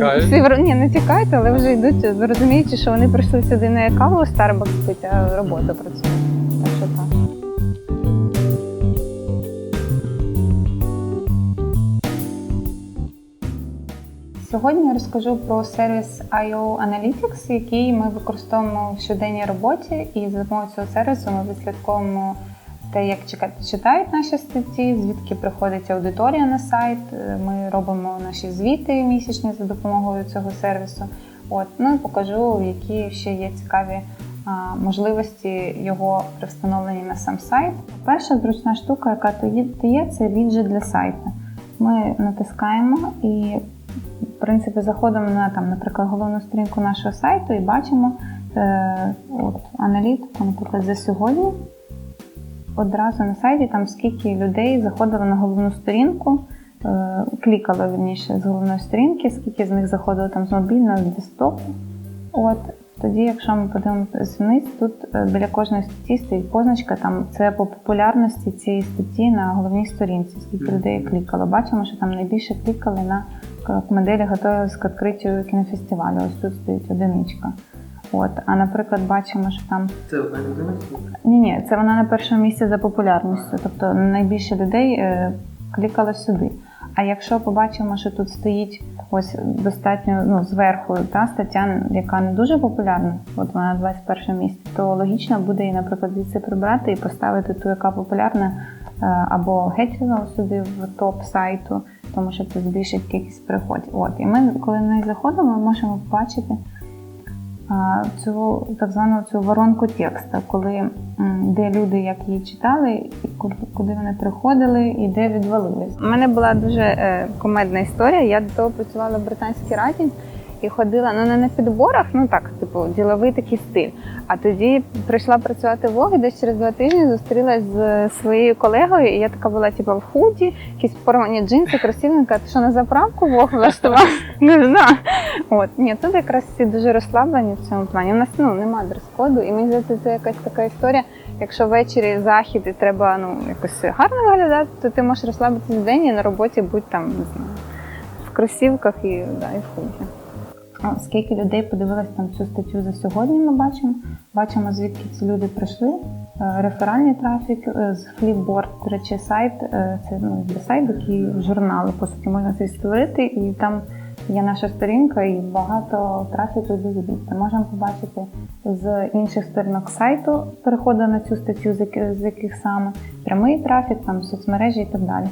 Всі ні, не тікають, але вже йдуть, розуміючи, що вони прийшли сюди не каву Starbucks пити, а роботу працюють. Так що так. Сьогодні я розкажу про сервіс IO Analytics, який ми використовуємо в щоденній роботі, і за допомогою цього сервісу ми відслідковуємо те, як читають наші статті, звідки приходить аудиторія на сайт. Е, Ми робимо наші звіти місячні за допомогою цього сервісу. От ну і покажу, які ще є цікаві а, можливості його при встановленні на сам сайт. Перша зручна штука, яка є, є, це віджит для сайту. Ми натискаємо і, в принципі, заходимо на там, наприклад, головну сторінку нашого сайту і бачимо е, от, аналітику, наприклад, за сьогодні. Одразу на сайті там скільки людей заходило на головну сторінку, е, клікало вірніше з головної сторінки, скільки з них заходило там з мобільного, з десктопу. От тоді, якщо ми подивимося вниз, тут е, біля кожної статті стоїть позначка, там це по популярності цієї статті на головній сторінці, скільки людей клікало. Бачимо, що там найбільше клікали на к- моделі готувалися к відкриттю кінофестивалю. Ось тут стоїть одиничка. От, а наприклад, бачимо, що там Це одна людина? ні, ні, це вона на першому місці за популярністю. Тобто найбільше людей е, клікало сюди. А якщо побачимо, що тут стоїть ось достатньо ну, зверху та стаття, яка не дуже популярна, от вона 21 місці, то логічно буде її, наприклад, звідси прибрати і поставити ту, яка популярна, е, або геть сюди в топ сайту, тому що це збільшить кількість переходів. От і ми, коли на неї заходимо, ми можемо побачити цю так звану цю воронку текста, коли де люди як її читали, і ку- куди вони приходили і де відвалились. У мене була дуже е, комедна історія. Я до того працювала в британській раді і ходила ну не на підборах, ну так, типу, діловий такий стиль. А тоді прийшла працювати в ОГ, десь через два тижні зустрілась з своєю колегою, і я така була типу, в худі, якісь порвані джинси, кросівника. Ти що на заправку в ОГ влаштував? Не знаю. От ні, тут якраз всі дуже розслаблені в цьому плані. У нас ну немає дрес-коду, і мені здається, це якась така історія. Якщо ввечері захід і треба ну якось гарно виглядати, то ти можеш розслабитися в день і на роботі будь там не знаю, в кросівках і, да, і в худі. Скільки людей подивилось там цю статтю за сьогодні, ми бачимо. Бачимо, звідки ці люди прийшли. Е, Реферальний трафік е, з Flipboard, до речі, сайт е, це ну, сайт, який журнали, по суті, можна це створити, і там є наша сторінка, і багато трафіку звідти. Можемо побачити з інших сторінок сайту переходу на цю статтю, з яких саме прямий трафік, там соцмережі і так далі.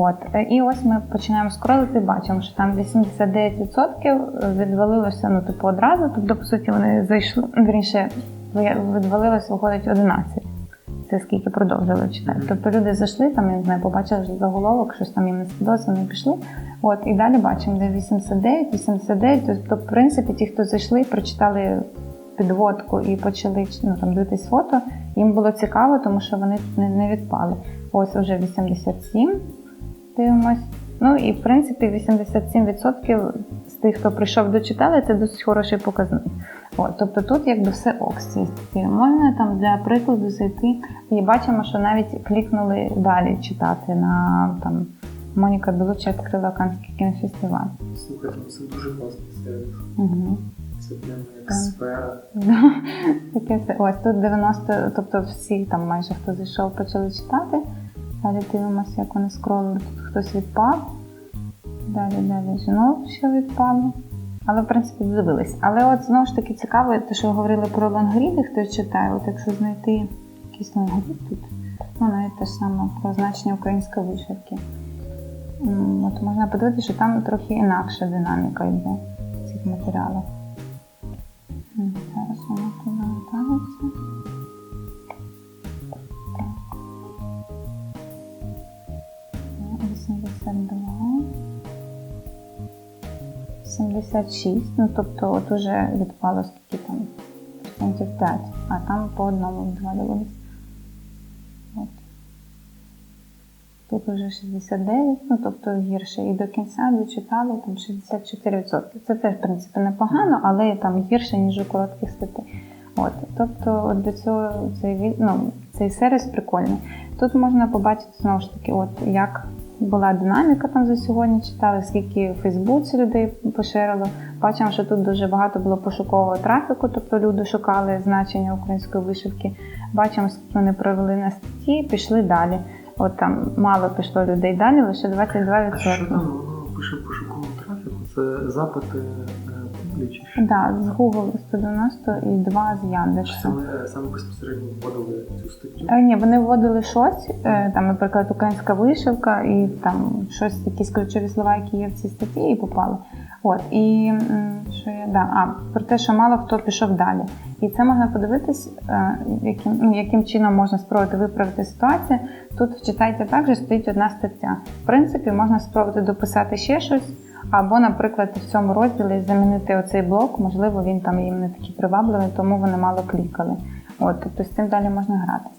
От е, і ось ми починаємо скролити, бачимо, що там 89% відвалилося ну типу одразу. Тобто, по суті, вони зайшли вірніше, ви- відвалилось, виходить 11. Це скільки продовжили читати. Тобто люди зайшли, там я не знаю, побачили заголовок, щось там їм не сподобалося, вони пішли. От і далі бачимо, де 89, 89. Тобто, в принципі, ті, хто зайшли, прочитали підводку і почали ну, там дивитись фото, їм було цікаво, тому що вони не, не відпали. Ось вже 87 дивимось. Ну і в принципі 87% з тих, хто прийшов дочитали, це досить хороший показник. От, тобто тут якби все ок з. Можна там для прикладу зайти і бачимо, що навіть клікнули далі читати на там Моніка Білуча відкрила Канський кінофестиваль. Слухайте, ну це дуже класний сервіс. Угу. Це прямо як сфера. Таке все. Ось тут 90, тобто всі там майже хто зайшов, почали читати. Далі дивимося, як вони скролили. Тут хтось відпав. Далі, далі знов ще відпало. Але, в принципі, дивились. Але от знову ж таки цікаво, те, що говорили про лонгріди, хто читає, от якщо знайти якийсь лонгрід тут, ну навіть те ж саме про значення української вишивки. От можна подивитися, що там трохи інакша динаміка йде в цих матеріалах. 76. Ну, тобто, от уже відпало скільки там процентів 5, а там по одному відвалювалися. От. Тут вже 69, ну тобто гірше. І до кінця дочитали там 64%. Це теж, в принципі, непогано, але там гірше, ніж у коротких статей. От, тобто от до цього цей, ну, цей сервіс прикольний. Тут можна побачити знову ж таки, от як була динаміка там за сьогодні, читали, скільки в Фейсбуці людей поширило. Бачимо, що тут дуже багато було пошукового трафіку, тобто люди шукали значення української вишивки. Бачимо, скільки вони провели на статті, пішли далі. От там мало пішло людей далі, лише 22%. А що там пише в пошуковому трафіку? Це запити чи що? Да, з Google 190 і 2 з Яндекса. саме, саме безпосередньо вводили цю статтю? Е, Ні, вони вводили щось, е, там, наприклад, українська вишивка, і там щось, якісь ключові слова, які є в цій статті, і попали. От і що я да, а про те, що мало хто пішов далі. І це можна подивитись, е, яким, ну, яким чином можна спробувати виправити ситуацію. Тут в читайте також стоїть одна стаття. В принципі, можна спробувати дописати ще щось, або, наприклад, в цьому розділі замінити оцей блок, можливо, він там їм не такий привабливий, тому вони мало клікали. От, тобто з цим далі можна грати.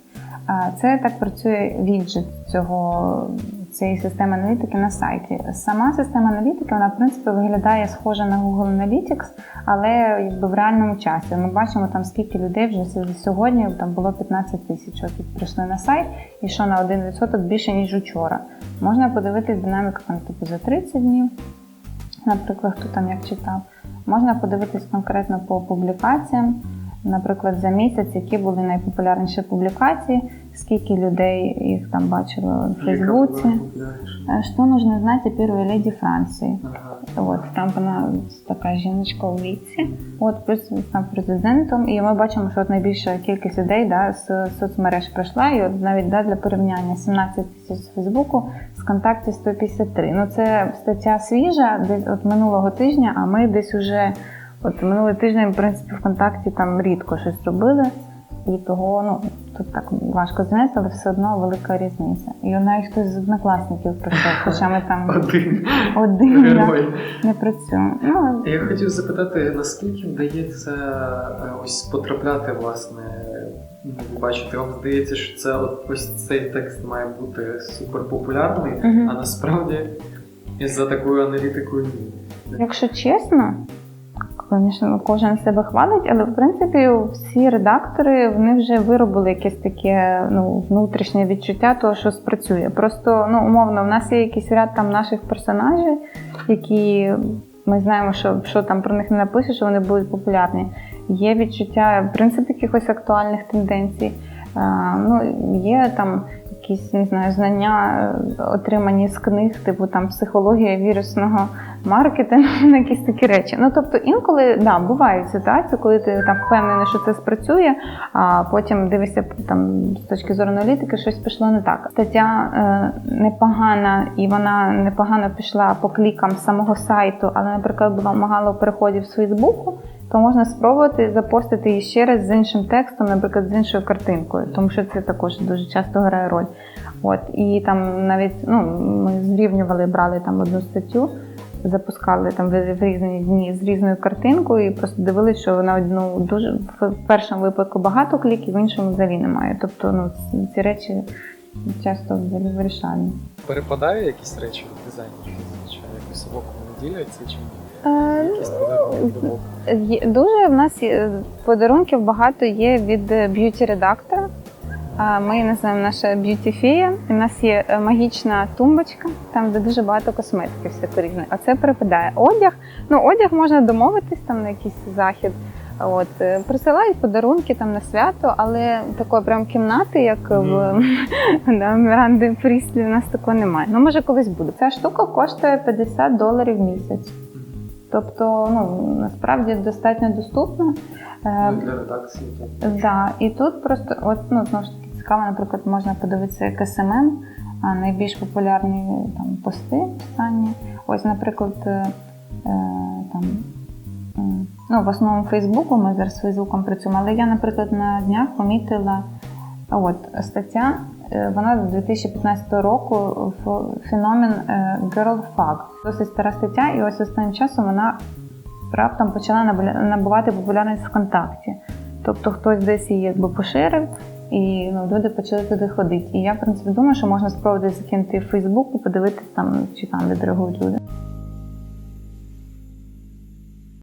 Це так працює віджит цього цієї системи аналітики на сайті. Сама система аналітики вона в принципі виглядає схожа на Google Analytics, але якби в реальному часі. Ми бачимо там скільки людей вже сьогодні там було 15 тисяч. Прийшли на сайт і що на 1% більше ніж учора. Можна подивитись динаміку там типу за 30 днів, наприклад, хто там як читав. Можна подивитись конкретно по публікаціям. Наприклад, за місяць, які були найпопулярніші публікації, скільки людей їх там бачило в Фейсбуці. Що нужно знати первой леді Франції? Ага. От там вона така жіночка у віці. От плюс там президентом. І ми бачимо, що от найбільша кількість людей да, з соцмереж пройшла. І от навіть да, для порівняння 17 тисяч з Фейсбуку, з контакті 153. Ну це стаття свіжа, десь от минулого тижня, а ми десь уже от минулий тиждень, в принципі, ВКонтакті там рідко щось робили. І того, ну тут так важко знати, але все одно велика різниця. І навіть хтось з однокласників прийшов, хоча ми там Один один герой. не працюємо. Ну, Я хотів запитати, наскільки вдається е, ось потрапляти, власне, ну, ви бачите, вам здається, що це от ось цей текст має бути суперпопулярний, а насправді із-за такою аналітикою ні. якщо чесно, звісно, кожен себе хвалить, але в принципі всі редактори вони вже виробили якесь таке ну, внутрішнє відчуття того, що спрацює. Просто ну, умовно, в нас є якийсь ряд там наших персонажів, які ми знаємо, що, що там про них не напишеш, що вони будуть популярні. Є відчуття, в принципі, якихось актуальних тенденцій. Ну, є там якісь не знаю, знання, отримані з книг, типу там психологія вірусного маркетингу, ну, якісь такі речі. Ну тобто інколи да, бувають ситуації, коли ти там впевнений, що це спрацює, а потім дивишся там з точки зору аналітики, щось пішло не так. Стаття е, непогана і вона непогано пішла по клікам самого сайту, але, наприклад, було мало переходів з Фейсбуку. То можна спробувати запостити її ще раз з іншим текстом, наприклад, з іншою картинкою, тому що це також дуже часто грає роль. От і там навіть ну ми зрівнювали, брали там одну статтю, запускали там в в різні дні з різною картинкою, і просто дивилися, що вона ну дуже в першому випадку багато кліків, в іншому взагалі немає. Тобто, ну ці речі часто взагалі вирішальні. Перепадає якісь речі від дизайнерів, чи якось в оком не діляться, чи ні? Е? Є- Дуже в нас подарунків багато є від б'юті редактора. Ми її називаємо наша б'юті фея. У нас є е, магічна тумбочка, там де дуже багато косметики всякої різної. А це перепадає. Одяг. Ну, одяг можна домовитись там на якийсь захід. От е, присилають подарунки там на свято, але такої прям кімнати, як в да, Міранди Пріслі, у нас такого немає. Ну може колись буде. Ця штука коштує 50 доларів в місяць. Тобто, ну насправді достатньо доступно. Е, Ну, для редакції так. Да, і тут просто от ну знову ж таки цікаво, наприклад, можна подивитися як СММ, а найбільш популярні там пости останні. Ось, наприклад, е, е, там. Ну, в основному Фейсбуку, ми зараз з Фейсбуком працюємо, але я, наприклад, на днях помітила от стаття, вона з 2015 року феномен е, Girl Fuck. Досить стара стаття, і ось останнім часом вона раптом почала набувати популярність ВКонтакті. Тобто хтось десь її якби поширив, і ну, люди почали туди ходити. І я, в принципі, думаю, що можна спробувати закинути в Фейсбук і подивитися там, чи там де реагують люди.